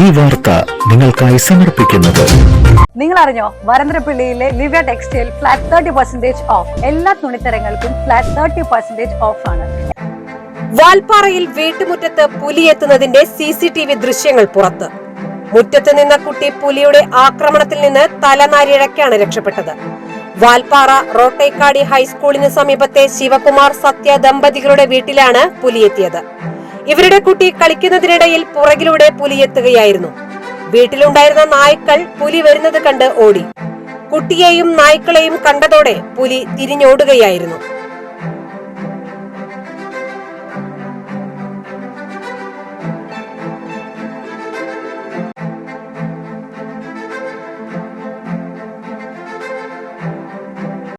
ഈ വാർത്ത നിങ്ങൾക്കായി സമർപ്പിക്കുന്നത്. നിങ്ങൾ അറിഞ്ഞോ വരന്തരപ്പള്ളിയിലെ Livya textile flat thirty percentage off എല്ലാ തുണിത്തരങ്ങൾക്കും ഫ്ലാറ്റ് തേർട്ടി പെർസെന്റേജ് ഓഫ് ആണ്. വാൽപ്പാറയിൽ വീട്ടുമുറ്റത്ത് പുലിയെത്തുന്നതിന്റെ സി സി ടി വി ദൃശ്യങ്ങൾ പുറത്ത്. മുറ്റത്ത് നിന്ന കുട്ടി പുലിയുടെ ആക്രമണത്തിൽ നിന്ന് തലനാരിഴക്കാണ് രക്ഷപ്പെട്ടത്. വാൽപ്പാറ റോട്ടേക്കാടി ഹൈസ്കൂളിന് സമീപത്തെ ശിവകുമാർ സത്യ ദമ്പതികളുടെ വീട്ടിലാണ് പുലിയെത്തിയത് ഇവരുടെ കുട്ടി കളിക്കുന്നതിനിടയിൽ പുറകിലൂടെ പുലിയെത്തുകയായിരുന്നു വീട്ടിലുണ്ടായിരുന്ന നായ്ക്കൾ പുലി വരുന്നത് കണ്ട് ഓടി. കുട്ടിയെയും നായ്ക്കളെയും കണ്ടതോടെ പുലി തിരിഞ്ഞോടുകയായിരുന്നു.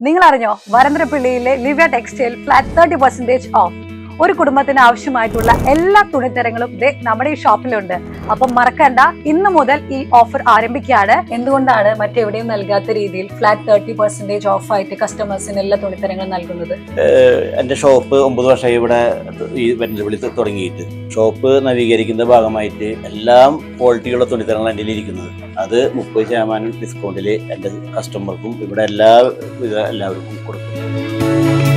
നിങ്ങൾ അറിഞ്ഞോ വരന്തരപ്പള്ളിയിലെ Livya textile flat thirty percentage off. ഒരു കുടുംബത്തിന് ആവശ്യമായിട്ടുള്ള എല്ലാ തുണിത്തരങ്ങളും ഇതേ നമ്മുടെ ഈ ഷോപ്പിലുണ്ട്. അപ്പം മറക്കണ്ട ഇന്ന് മുതൽ ഈ ഓഫർ ആരംഭിക്കുകയാണ്. എന്തുകൊണ്ടാണ് മറ്റെവിടെയും നൽകാത്ത രീതിയിൽ ഫ്ലാറ്റ് തേർട്ടി പെർസെന്റേജ് ഓഫ് ആയിട്ട് കസ്റ്റമേഴ്സിന് എല്ലാ തുണിത്തരങ്ങളും നൽകുന്നത്? എന്റെ ഷോപ്പ് ഒമ്പത് വർഷമായി ഇവിടെ ഈ വെല്ലുവിളി തുടങ്ങിയിട്ട്. ഷോപ്പ് നവീകരിക്കുന്ന ഭാഗമായിട്ട് എല്ലാം ക്വാളിറ്റിയുള്ള തുണിത്തരങ്ങൾ എന്റെ ഇരിക്കുന്നത്. അത് മുപ്പത് ശതമാനം ഡിസ്കൗണ്ടിൽ എന്റെ കസ്റ്റമർക്കും ഇവിടെ എല്ലാ എല്ലാവർക്കും കൊടുക്കും.